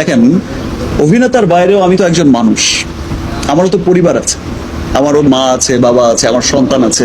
দেখেন অভিনেতার বাইরেও আমি তো একজন মানুষ। আমারও তো পরিবার আছে। আমারও মা আছে, বাবা আছে, আমার সন্তান আছে,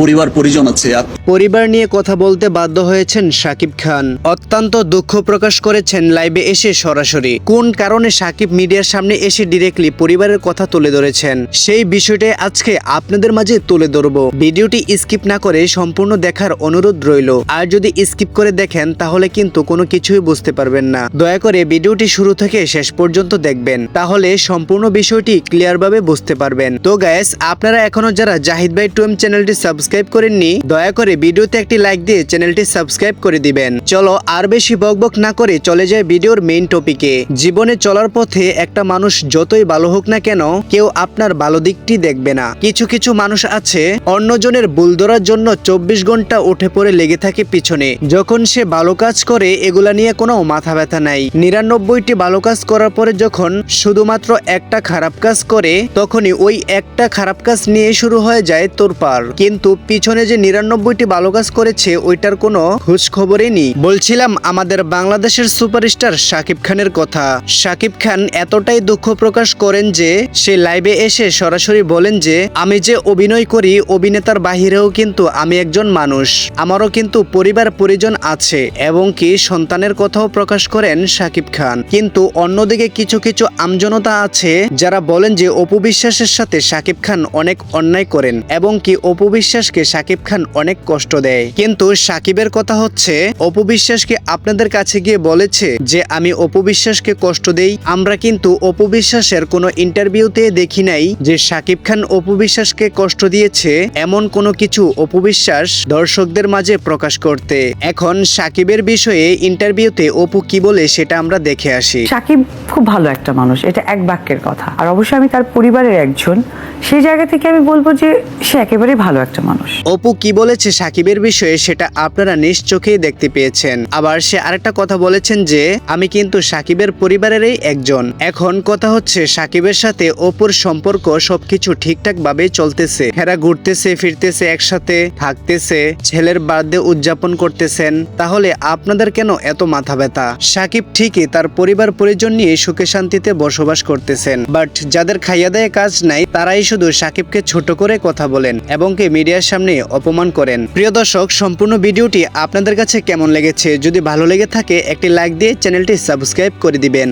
পরিবার, পরিজন আছে পরিবার নিয়ে কথা বলতে বাধ্য হয়েছেন শাকিব খান। অত্যন্ত দুঃখ প্রকাশ করেছেন লাইভে এসে সরাসরি। কোন কারণে শাকিব মিডিয়ার সামনে এসে ডিরেক্টলি পরিবারের কথা তুলে ধরেছেন, সেই বিষয়টাই আজকে আপনাদের মাঝে তুলে ধরব। ভিডিওটি স্কিপ না করে সম্পূর্ণ দেখার অনুরোধ রইল। আর যদি স্কিপ করে দেখেন, তাহলে কিন্তু কোনো কিছুই বুঝতে পারবেন না। দয়া করে ভিডিওটি শুরু থেকে শেষ পর্যন্ত দেখবেন, তাহলে সম্পূর্ণ বিষয়টি ক্লিয়ারভাবে বুঝতে পারবেন। তো গ্যাস আপনারা এখনও যারা জাহিদ ভাই টুয়েম চ্যানেলটি সাবস্ক্রাইব করেননি, দয়া করে ভিডিওতে একটি লাইক দিয়ে চ্যানেলটি সাবস্ক্রাইব করে দিবেন। চলো আর বেশি বকবক না করে চলে যায় ভিডিওর মেইন টপিকে জীবনে চলার পথে একটা মানুষ যতই ভালো হোক না কেন, কেউ আপনার ভালো দিকটি দেখবে না। কিছু কিছু মানুষ আছে, অন্যজনের ভুল ধরার জন্য চব্বিশ ঘণ্টা উঠে পড়ে লেগে থাকে পিছনে। যখন সে ভালো কাজ করে, এগুলা নিয়ে কোনো মাথা ব্যথা নাই। নিরানব্বইটি ভালো কাজ করার পরে যখন শুধুমাত্র একটা খারাপ কাজ করে, তখনই ওই একটা খারাপ কাজ নিয়ে শুরু হয়ে যায় তোরপার। কিন্তু পিছনে যে নিরানব্বইটি ভালো কাজ করেছে, ওইটার কোনো খোঁজ খবরই নেই। বলছিলাম, আমাদের বাংলাদেশের সুপারস্টার শাকিব খানের কথা। শাকিব খান এতটাই দুঃখ প্রকাশ করেন যে, সে লাইভে এসে সরাসরি বলেন যে, আমি যে অভিনয় করি, অভিনেতার বাহিরেও কিন্তু আমি একজন মানুষ। আমারও কিন্তু পরিবার, পরিজন আছে, এবং কি সন্তানের কথাও প্রকাশ করেন শাকিব খান। কিন্তু অন্যদিকে কিছু কিছু আমজনতা আছে, যারা বলেন যে, অপু বিশ্বাসের সাথে শাকিব খান অনেক অন্যায় করেন এবং কি অপু বিশ্বাসকে শাকিব খান অনেক কষ্ট দেয়। কিন্তু শাকিবের কথা হচ্ছে, অপু বিশ্বাসকে আপনাদের কাছে গিয়ে বলেছে যে, আমি অপু বিশ্বাসকে কষ্ট দেই? আমরা কিন্তু অপু বিশ্বাসের কোনো ইন্টারভিউতে দেখি নাই যে শাকিব খান অপু বিশ্বাসকে কষ্ট দিয়েছে এমন কোনো কিছু অপবিশ্বাস দর্শকদের মাঝে প্রকাশ করতে। এখন সাকিবের বিষয়ে ইন্টারভিউতে অপু কি বলে সেটা আমরা দেখে আসি। সাকিব খুব ভালো একটা মানুষ, এটা এক বাক্যের কথা। আর অবশ্যই আমি তার পরিবারের একজন সেই জায়গা থেকে আমি বলব যে সে একেবারে ভালো একটা মানুষ। অপু কি বলেছে সাকিবের বিষয়ে সেটা আপনারা দেখতে পেয়েছেন। আবার সে আরেকটা কথা বলেছেন যে, আমি কিন্তু সাকিবের পরিবারেরই একজন। এখন কথা হচ্ছে সাকিবের সাথে অপুর সম্পর্ক সবকিছু ঠিকঠাক ভাবে চলতেছে। এরা ঘুরতেছে, ফিরতেছে, একসাথে থাকতেছে, ছেলের বার্থডে উদযাপন করতেছেন। তাহলে আপনাদের কেন এত মাথা ব্যথা? সাকিব ঠিকই তার পরিবার পরিজন নিয়ে সুখে শান্তিতে বসবাস করতেছেন। বাট যাদের খাইয়া দেয় কাজ নাই, তারাই শুধু সাকিবকে ছোট করে কথা বলেন এবং কে মিডিয়ার সামনে অপমান করেন। প্রিয় দর্শক, সম্পূর্ণ ভিডিওটি আপনাদের কাছে কেমন লেগেছে? যদি ভালো লেগে থাকে, একটি লাইক দিয়ে চ্যানেলটি সাবস্ক্রাইব করে দিবেন।